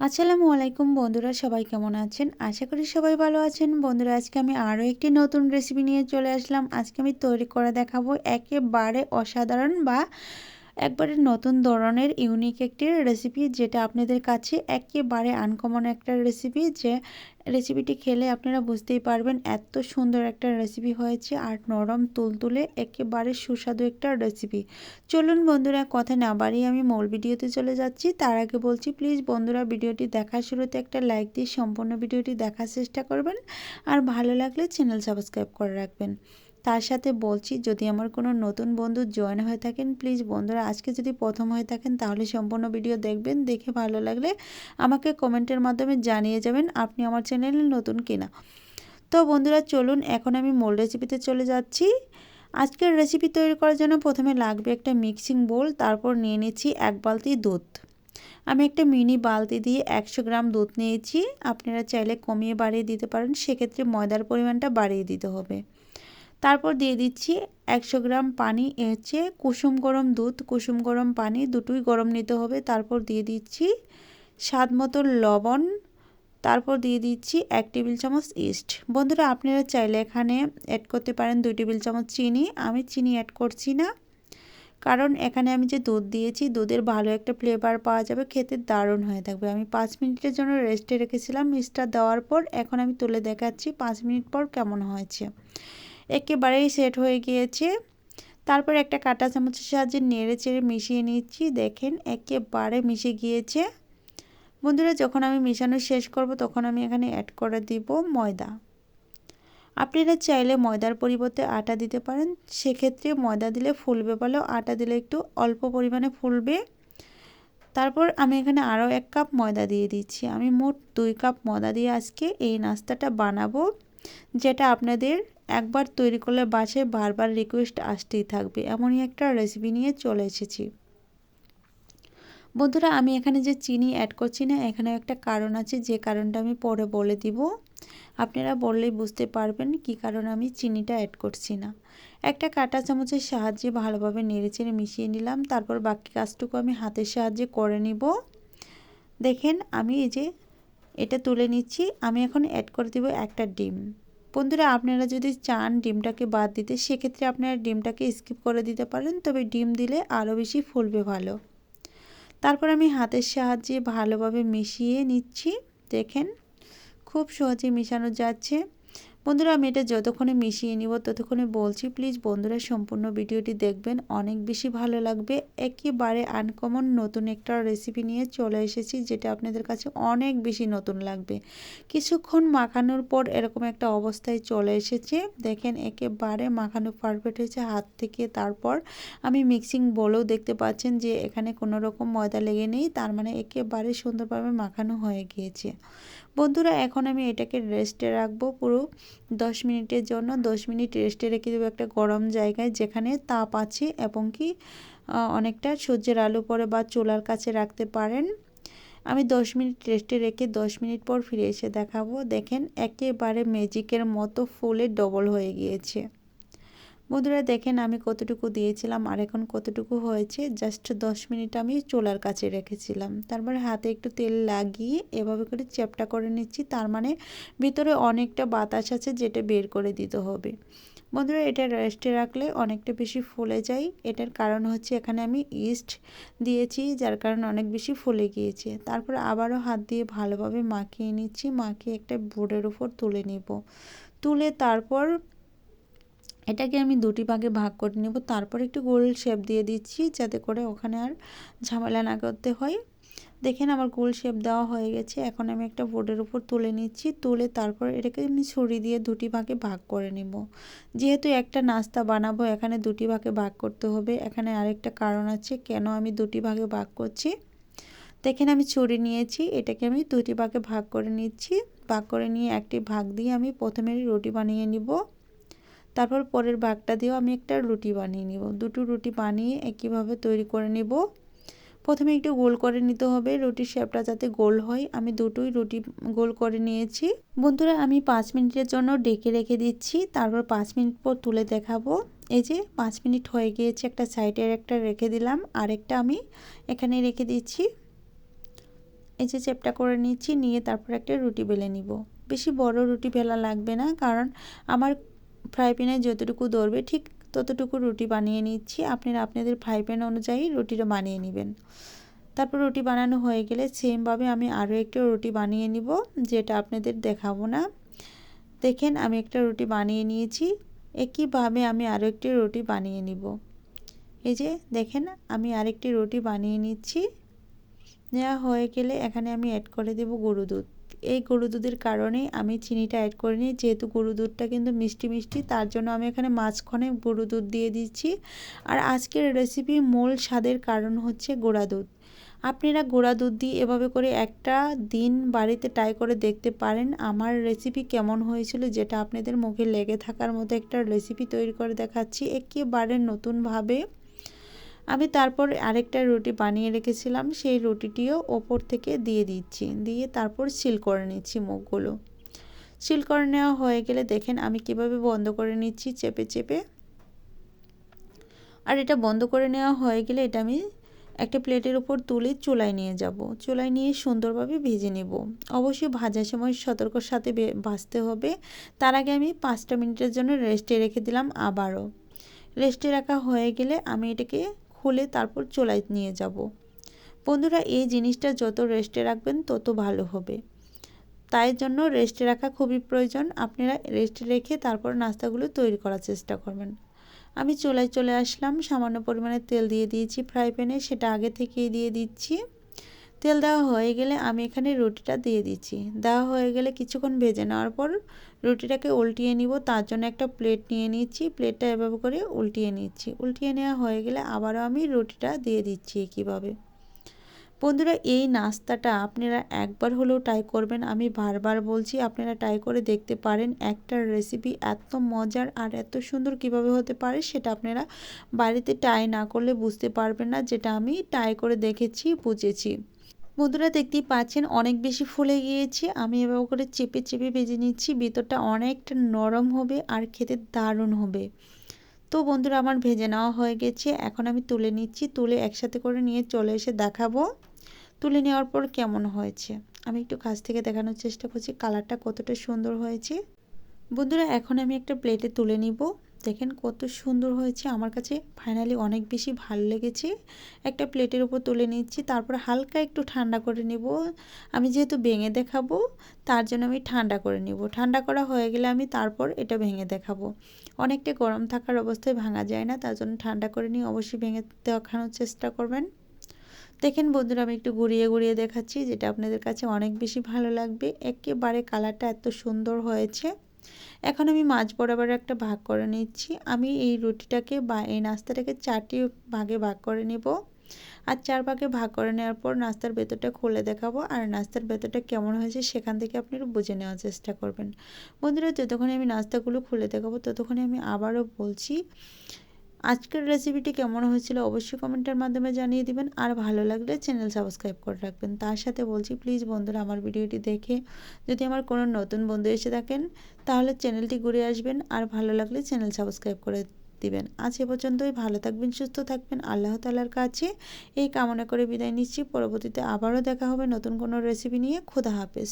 আসসালামু আলাইকুম বন্ধুরা, সবাই কেমন আছেন? আশা করি সবাই ভালো আছেন। বন্ধুরা, আজকে আমি আরও একটি নতুন রেসিপি নিয়ে চলে আসলাম। আজকে আমি তৈরি করে দেখাবো একেবারে অসাধারণ বা একবারে নতুন ধরনের ইউনিক একটি রেসিপি যেটা আপনাদের কাছে একেবারে আনকমন একটা রেসিপি যে রেসিপিটি খেলে আপনারা বুঝতেই পারবেন এত সুন্দর একটা রেসিপি হয়েছে আর নরম, তুলতুলে, একেবারে সুস্বাদু একটা রেসিপি চলুন বন্ধুরা, কথা না বাড়িয়ে আমি মূল ভিডিওতে চলে যাচ্ছি। তার আগে বলছি প্লিজ বন্ধুরা, ভিডিওটি দেখার শুরুতে একটা লাইক দিয়ে সম্পূর্ণ ভিডিওটি দেখার চেষ্টা করবেন। আর ভালো লাগলে চ্যানেল সাবস্ক্রাইব করে রাখবেন। তার সাথে বলছি, যদি আমার কোনো নতুন বন্ধু জয়েন হয়ে থাকেন প্লিজ বন্ধুরা, আজকে যদি প্রথম হয়ে থাকেন, তাহলে সম্পূর্ণ ভিডিও দেখবেন। দেখে ভালো লাগলে আমাকে কমেন্টের মাধ্যমে জানিয়ে যাবেন, আপনি আমার চ্যানেলে নতুন কিনা। তো বন্ধুরা, চলুন, এখন আমি মোল রেসিপিতে চলে যাচ্ছি। আজকের রেসিপি তৈরি করার জন্য প্রথমে লাগবে একটা মিক্সিং বোল তারপর নিয়ে নিচ্ছি এক বালতি দুধ। আমি একটা মিনি বালতি দিয়ে একশো গ্রাম দুধ নিয়েছি। আপনারা চাইলে কমিয়ে বাড়িয়ে দিতে পারেন, সেক্ষেত্রে ময়দার পরিমাণটা বাড়িয়ে দিতে হবে। তারপর দিয়ে দিচ্ছি একশো গ্রাম পানি হচ্ছে কুসুম গরম দুধ। কুসুম গরম পানি দুটোই গরম নিতে হবে। তারপর দিয়ে দিচ্ছি স্বাদ মতো লবণ। তারপর দিয়ে দিচ্ছি এক টেবিল চামচ ইস্ট। বন্ধুরা, আপনারা চাইলে এখানে অ্যাড করতে পারেন দুই টেবিল চামচ চিনি। আমি চিনি অ্যাড করছি না, কারণ এখানে আমি যে দুধ দিয়েছি, দুধের ভালো একটা ফ্লেভার পাওয়া যাবে। খেতে দারুণ হয়ে থাকবে। আমি পাঁচ মিনিটের জন্য রেস্টে রেখেছিলাম। মিষ্টা দেওয়ার পর এখন আমি তুলে দেখাচ্ছি পাঁচ মিনিট পর কেমন হয়েছে। একেবারেই সেট হয়ে গিয়েছে। তারপর একটা কাটা চামচের সাহায্যে নেড়ে চেড়ে মিশিয়ে নিচ্ছি। দেখেন, একেবারে মিশে গিয়েছে। বন্ধুরা, যখন আমি মিশানো শেষ করব, তখন আমি এখানে অ্যাড করে দিব ময়দা। আপনারা চাইলে ময়দার পরিবর্তে আটা দিতে পারেন। সেক্ষেত্রে ময়দা দিলে ফুলবে বলেও আটা দিলে একটু অল্প পরিমাণে ফুলবে। তারপর আমি এখানে আরও এক কাপ ময়দা দিয়ে দিচ্ছি। আমি মোট দুই কাপ ময়দা দিয়ে আজকে এই নাস্তাটা বানাবো, যেটা আপনাদের একবার তৈরি করলে বাসে বারবার রিকোয়েস্ট আসতেই থাকবে, এমনই একটা রেসিপি নিয়ে চলে এসেছি। বন্ধুরা, আমি এখানে যে চিনি অ্যাড করছি না এখানে একটা কারণ আছে, যে কারণটা আমি পরে বলে দিব। আপনারা বললেই বুঝতে পারবেন কি কারণে আমি চিনিটা অ্যাড করছি না। একটা কাটা চামচের সাহায্যে ভালোভাবে নেড়েচেড়ে মিশিয়ে নিলাম, তারপর বাকি কাজটুকু আমি হাতের সাহায্যে করে নিব। দেখেন, আমি এই যে এটা তুলে নিচ্ছি, আমি এখন অ্যাড করে দিব একটা ডিম। বন্ধুরা, আপনারা যদি চান ডিমটাকে বাদ দিতে, সেক্ষেত্রে আপনারা ডিমটাকে স্কিপ করে দিতে পারেন, তবে ডিম দিলে আরও বেশি ফুলবে ভালো। তারপর আমি হাতের সাহায্যে ভালোভাবে মিশিয়ে নিচ্ছি। দেখেন, খুব সহজে মিশানো যাচ্ছে। বন্ধুরা, আমি এটা যতক্ষণে মিশিয়ে নিব ততক্ষণে বলছি প্লিজ বন্ধুরা, সম্পূর্ণ ভিডিওটি দেখবেন। অনেক বেশি ভালো লাগবে। একেবারে আনকমন নতুন একটা রেসিপি নিয়ে চলে এসেছি, যেটা আপনাদের কাছে অনেক বেশি নতুন লাগবে। কিছুক্ষণ মাখানোর পর এরকম একটা অবস্থায় চলে এসেছে। দেখেন, একেবারে মাখানো পারফেক্ট হয়েছে হাত থেকে। তারপর আমি মিক্সিং বলেও দেখতে পাচ্ছেন যে এখানে কোনো রকম ময়দা লেগে নেই, তার মানে একেবারে সুন্দরভাবে মাখানো হয়ে গিয়েছে। বন্ধুরা, এখন আমি এটাকে রেস্টে রাখব পুরো দশ মিনিটের জন্য। দশ মিনিট রেস্টে রেখে দেবো একটা গরম জায়গায় যেখানে তাপ আছে এবং কি অনেকটা সূর্যের আলো পরে বা চুলার কাছে রাখতে পারেন। আমি দশ মিনিট রেস্টে রেখে দশ মিনিট পর ফিরে এসে দেখাবো। দেখেন, একেবারে ম্যাজিকের মতো ফুলে ডবল হয়ে গিয়েছে। বন্ধুরা দেখেন আমি কতটুকু দিয়েছিলাম আর এখন কতটুকু হয়েছে। জাস্ট দশ মিনিট আমি চোলার কাছে রেখেছিলাম। তারপরে হাতে একটু তেল লাগিয়ে এভাবে করে চ্যাপটা করে নিচ্ছি। তার মানে ভিতরে অনেকটা বাতাস আছে যেটা বের করে দিতে হবে। বন্ধুরা এটা রেস্টে রাখলে অনেকটা বেশি ফুলে যায়। এটার কারণ হচ্ছে এখানে আমি ইস্ট দিয়েছি, যার কারণে অনেক বেশি ফুলে গিয়েছে। তারপর আবারও হাত দিয়ে ভালোভাবে মাখিয়ে নিচ্ছি। মাখিয়ে একটা বোর্ডের উপর তুলে নিব। তুলে তারপর এটাকে আমি দুটি ভাগে ভাগ করে নেব। তারপর একটু গোল শেপ দিয়ে দিচ্ছি যাতে করে ওখানে আর ঝামেলা না করতে হয়। দেখেন আমার গোল শেপ দেওয়া হয়ে গেছে। এখন আমি একটা বোর্ডের উপর তুলে নিচ্ছি। তুলে তারপর এটাকে আমি ছুরি দিয়ে দুটি ভাগে ভাগ করে নেব। যেহেতু একটা নাস্তা বানাবো, এখানে দুটি ভাগে ভাগ করতে হবে। এখানে আরেকটা কারণ আছে, কেন আমি দুটি ভাগে ভাগ করছি? দেখেন আমি ছুরি নিয়েছি, এটাকে আমি দুটি ভাগে ভাগ করে নিচ্ছি। ভাগ করে নিয়ে একটি ভাগ দিয়ে আমি প্রথমে রুটি বানিয়ে নিব। তারপর পরের ভাগটা দিয়েও আমি একটা রুটি বানিয়ে নিব। দুটো রুটি বানিয়ে একইভাবে তৈরি করে নিব। প্রথমে একটু গোল করে নিতে হবে। রুটির শেপটা যাতে গোল হয়। আমি দুটোই রুটি গোল করে নিয়েছি। বন্ধুরা, আমি পাঁচ মিনিটের জন্য ডেকে রেখে দিচ্ছি। তারপর পাঁচ মিনিট পর তুলে দেখাবো। এই যে পাঁচ মিনিট হয়ে গিয়েছে, একটা সাইডের একটা রেখে দিলাম। আরেকটা আমি এখানে রেখে দিচ্ছি। এই যে চেপটা করে নিচ্ছি, নিয়ে তারপর একটা রুটি বেলে নিব। বেশি বড় রুটি বেলা লাগবে না, কারণ আমার ফ্রাই প্যানে যতটুকু ধরবে, ঠিক ততটুকু রুটি বানিয়ে নিচ্ছি। আপনারা আপনাদের ফ্রাই প্যান অনুযায়ী রুটিটা বানিয়ে নেবেন। তারপর রুটি বানানো হয়ে গেলে সেমভাবে আমি আরও একটা রুটি বানিয়ে নিব, যেটা আপনাদের দেখাবো না। দেখেন, আমি একটা রুটি বানিয়ে নিয়েছি। একইভাবে আমি আরও একটি রুটি বানিয়ে নিব। এই যে, দেখেন, আমি আরেকটি রুটি বানিয়ে নিচ্ছি। নেওয়া হয়ে গেলে এখানে আমি অ্যাড করে দেব গরু দুধ। এই গরু দুধের কারণে আমি চিনিটা অ্যাড করিনি যেহেতু গরু দুধটা কিন্তু মিষ্টি মিষ্টি, তার জন্য আমি এখানে মাঝখানে গরু দুধ দিয়ে দিচ্ছি। আর আজকের রেসিপি মূল স্বাদের কারণ হচ্ছে গোড়া দুধ। আপনারা গোড়া দুধ দিয়ে এভাবে করে একটা দিন বাড়িতে ট্রাই করে দেখতে পারেন আমার রেসিপি কেমন হয়েছিল, যেটা আপনাদের মুখে লেগে থাকার মতো একটা রেসিপি তৈরি করে দেখাচ্ছি। একেবারে নতুনভাবে আমি তারপর আরেকটা রুটি বানিয়ে রেখেছিলাম, সেই রুটিটিও ওপর থেকে দিয়ে দিচ্ছি, দিয়ে তারপর সিল করে নিচ্ছি মুখগুলো। সিল করে নেওয়া হয়ে গেলে দেখেন আমি কীভাবে বন্ধ করে নিচ্ছি, চেপে চেপে। আর এটা বন্ধ করে নেওয়া হয়ে গেলে এটা আমি একটা প্লেটের উপর তুলে চুলায় নিয়ে যাব। চুলায় নিয়ে সুন্দরভাবে ভেজে নেব। অবশ্যই ভাজার সময় সতর্কর সাথে ভাজতে হবে। তার আগে আমি পাঁচটা মিনিটের জন্য রেস্টে রেখে দিলাম আবারও। রেস্টে রাখা হয়ে গেলে আমি এটাকে খুলে তারপর চোলাই নিয়ে যাব। বন্ধুরা, এই জিনিসটা যত রেস্টে রাখবেন, তত ভালো হবে। তাই জন্য রেস্টে রাখা খুবই প্রয়োজন। আপনারা রেস্টে রেখে তারপর নাস্তাগুলো তৈরি করার চেষ্টা করবেন। আমি চোলায় চলে আসলাম। সামান্য পরিমাণে তেল দিয়ে দিয়েছি ফ্রাই প্যানে। সেটা আগে থেকেই দিয়ে দিচ্ছি। তেল দেওয়া হয়ে গেলে আমি এখানে রুটিটা দিয়ে দিচ্ছি। দেওয়া হয়ে গেলে কিছুক্ষণ ভেজে নেওয়ার পর রুটিটাকে উল্টিয়ে নিব। তার জন্য একটা প্লেট নিয়ে নিচ্ছি। প্লেটটা এভাবে করে উল্টিয়ে নিচ্ছি। উল্টিয়ে নেওয়া হয়ে গেলে আবারও আমি রুটিটা দিয়ে দিচ্ছি কীভাবে বন্ধুরা, এই নাস্তাটা আপনারা একবার হলেও ট্রাই করবেন। আমি বারবার বলছি, আপনারা ট্রাই করে দেখতে পারেন একটা রেসিপি এত মজার আর এত সুন্দর কীভাবে হতে পারে সেটা আপনারা বাড়িতে ট্রাই না করলে বুঝতে পারবেন না। যেটা আমি ট্রাই করে দেখেছি, বুঝেছি। বন্ধুরা দেখতেই পাচ্ছেন, অনেক বেশি ফুলে গিয়েছে। আমি এভাবে করে চেপে চেপে ভেজে নিচ্ছি, ভিতরটা অনেকটা নরম হবে আর খেতে দারুণ হবে। তো বন্ধুরা, আমার ভেজে নেওয়া হয়ে গেছে। এখন আমি তুলে নিচ্ছি, তুলে একসাথে করে নিয়ে চলে এসে দেখাবো। তুলে নেওয়ার পর কেমন হয়েছে? আমি একটু কাছ থেকে দেখানোর চেষ্টা করছি, কালারটা কতটা সুন্দর হয়েছে। বন্ধুরা, এখন আমি একটা প্লেটে তুলে নিব। দেখেন কত সুন্দর হয়েছে। আমার কাছে ফাইনালি অনেক বেশি ভালো লেগেছে। একটা প্লেটের উপর তুলে নিচ্ছি, তারপর হালকা একটু ঠান্ডা করে নেব। আমি যেহেতু ভেঙে দেখাবো, তার জন্য আমি ঠান্ডা করে নেব। ঠান্ডা করা হয়ে গেলে আমি তারপর এটা ভেঙে দেখাবো। অনেকটা গরম থাকার অবস্থায় ভাঙা যায় না, তার জন্য ঠান্ডা করে নিয়ে অবশ্যই ভেঙে দেখানোর চেষ্টা করবেন। দেখেন বন্ধুরা, আমি একটু ঘুরিয়ে ঘুরিয়ে দেখাচ্ছি, যেটা আপনাদের কাছে অনেক বেশি ভালো লাগবে। একেবারে কালারটা এত সুন্দর হয়েছে। এখন আমি মাছ বরাবর একটা ভাগ করে নিচ্ছি। আমি এই রুটিটাকে বা এই নাস্তাটাকে চারটি ভাগে ভাগ করে নেব। আর চার ভাগে ভাগ করে নেওয়ার পর নাস্তার ভেতরটা খুলে দেখাবো। আর নাস্তার ভেতরটা কেমন হয়েছে সেখান থেকে আপনি বুঝে নেওয়ার চেষ্টা করবেন। বন্ধুরা, যতক্ষণে আমি নাস্তাগুলো খুলে দেখাবো, ততক্ষণে আমি আবারও বলছি আজকের রেসিপিটি কেমন হয়েছিল অবশ্যই কমেন্টের মাধ্যমে জানিয়ে দিবেন। আর ভালো লাগলে চ্যানেল সাবস্ক্রাইব করে রাখবেন। তার সাথে বলছি প্লিজ বন্ধুরা, আমার ভিডিওটি দেখে যদি আমার কোনো নতুন বন্ধু এসে থাকেন, তাহলে চ্যানেলটি ঘুরে আসবেন। আর ভালো লাগলে চ্যানেল সাবস্ক্রাইব করে দিবেন। আজ এ পর্যন্তই। ভালো থাকবেন, সুস্থ থাকবেন। আল্লাহ তালার কাছে এই কামনা করে বিদায় নিচ্ছি। পরবর্তীতে আবারও দেখা হবে নতুন কোনো রেসিপি নিয়ে। খোদা হাফেজ।